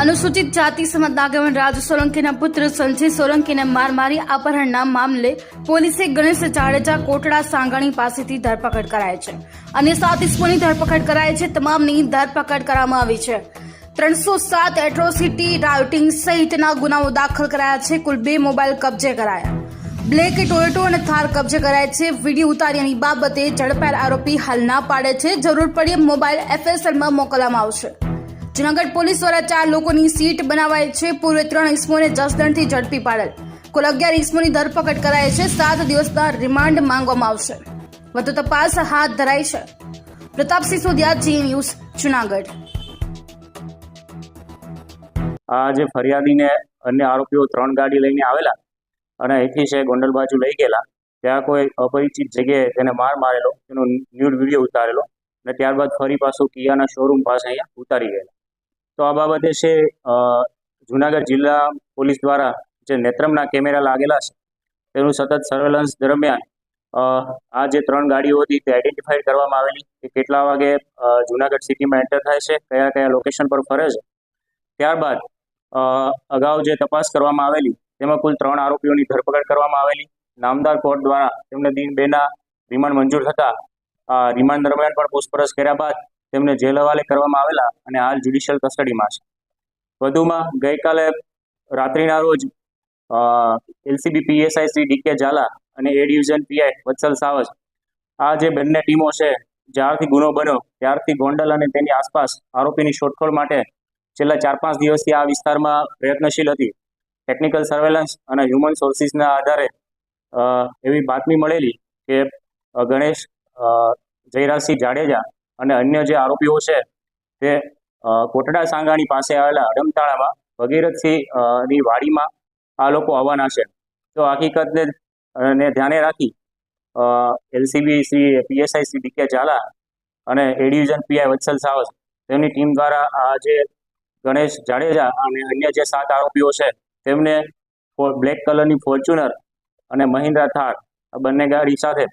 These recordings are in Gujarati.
અનુસૂચિત જાતિ સમાજના આગેવાન રાજ સોલંકીના પુત્ર સંજય સોલંકીને માર મારી અપહરણના મામલે પોલીસે ગણેશ જાડેજા કોટડા સાંગાણી પાસેથી ધરપકડ કરાઈ છે. અને સાત ઇસમોની ધરપકડ કરાઈ છે. તમામની ધરપકડ કરવામાં આવી છે. ત્રણસો સાત એટ્રોસિટી રાઉટિંગ સહિતના ગુનાઓ દાખલ કરાયા છે. કુલ બે મોબાઈલ કબજે કરાયા. બ્લેક ટોયોટો અને થાર કબજે કરાય છે. વીડિયો ઉતાર્યાની બાબતે ઝડપાયેલ આરોપી હાલ ના પાડે છે. જરૂર પડે મોબાઈલ એફએસએલમાં મોકલવામાં આવશે. જૂનાગઢ પોલીસ દ્વારા ચાર લોકોની સીટ બનાવાઈ છે. પૂર્વે ત્રણ ઇસમોને જસદણથી ઝડપી પાડેલ. કુલ અગિયાર ઇસમોની ધરપકડ કરાઈ છે. સાત દિવસના રિમાન્ડ માંગવામાં આવશે. વધુ તપાસ હાથ ધરાઈ છે. Pratapsinh Sodiya Zee news, Junagadh. આ ફરિયાદીને અન્ય આરોપીઓ ત્રણ ગાડી લઈને આવેલા અને અહીંથી છે ગોંડલ બાજુ લઈ ગયેલા. ત્યાં કોઈ અપરિચિત જગ્યાએ તેને માર મારેલો, તેનો ન્યૂડ વીડિયો ઉતારેલો અને ત્યારબાદ ફરી પાછું કિયાના શોરૂમ પાસે અહીંયા ઉતારી ગયેલા. તો આ બાબતે છે જુનાગઢ જિલ્લા પોલીસ દ્વારા જે નેત્રમના કેમેરા લાગેલા છે, તેનું સતત સર્વેલન્સ દરમિયાન આ જે ત્રણ ગાડીઓ હતી તે આઈડેન્ટિફાઈડ કરવામાં આવેલી કે કેટલા વાગે જુનાગઢ સિટીમાં એન્ટર થાય છે, કયા કયા લોકેશન પર ફરે છે. ત્યારબાદ અગાઉ જે તપાસ કરવામાં આવેલી, તેમાં કુલ ત્રણ આરોપીઓની ધરપકડ કરવામાં આવેલી. નામદાર કોર્ટ દ્વારા તેમને દિન બેના રિમાન્ડ મંજૂર થતા રિમાન્ડ દરમિયાન પણ પૂછપરછ કર્યા બાદ તેમને જેલ હવાલે કરવામાં આવેલા અને હાલ જ્યુડિશિયલ કસ્ટડીમાં છે. વધુમાં ગઈકાલે રાત્રિના રોજ LCB, PSI Shri DK Jhala અને એ ડિવિઝન પીઆઈ વત્સલ સાવજ, આ જે બંને ટીમો છે, જ્યારથી ગુનો બન્યો, ત્યારથી ગોંડલ અને તેની આસપાસ આરોપીની શોધખોળ માટે છેલ્લા ચાર પાંચ દિવસથી આ વિસ્તારમાં પ્રયત્નશીલ હતી. ટેકનિકલ સર્વેલન્સ અને હ્યુમન સોર્સિસના આધારે એવી બાતમી મળેલી કે ગણેશ જયરાજસિંહ જાડેજા અને અન્ય જે આરોપીઓ છે, તે કોટડા સાંગાણી પાસે આવેલા અડમતાળામાં ભગીરથસિંહની વાડીમાં આ લોકો આવવાના છે. તો હકીકતને ને ધ્યાને રાખી LCB Shri, PSI Shri DK Jhala અને એ ડિવિઝન પીઆઈ વત્સલ સાવસ તેમની ટીમ દ્વારા આ જે ગણેશ જાડેજા અને અન્ય જે સાત આરોપીઓ છે, તેમને બ્લેક કલરની ફોર્ચ્યુનર અને મહિન્દ્રા થાર આ બંને ગાડી સાથે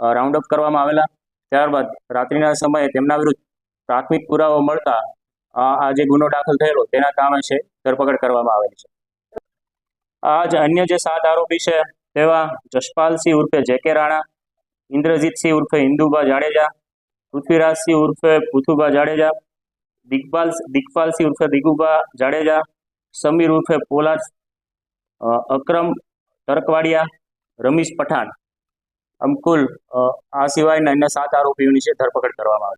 રાઉન્ડ અપ કરવામાં આવેલા. ત્યારબાદ રાત્રિના સમયે તેમના વિરુદ્ધ પ્રાથમિક પુરાવો મળતા આ જે ગુનો દાખલ થયેલો તેના કામે છે, ધરપકડ કરવામાં આવેલી છે. આ જ અન્ય જે સાત આરોપી છે તેવા જશપાલસિંહ ઉર્ફે જેકે રાણા, ઇન્દ્રજીતસિંહ ઉર્ફે ઇન્દુબા જાડેજા, પૃથ્વીરાજસિંહ ઉર્ફે પૃથુબા જાડેજા, દિગ્પાલ, દિગપાલસિંહ ઉર્ફે દિગુબા જાડેજા, સમીર ઉર્ફે પોલાદ અક્રમ તરકવાડિયા, રમીશ પઠાણ આમ કુલ આ સિવાયના અન્ય સાત આરોપીઓની છે ધરપકડ કરવામાં આવી.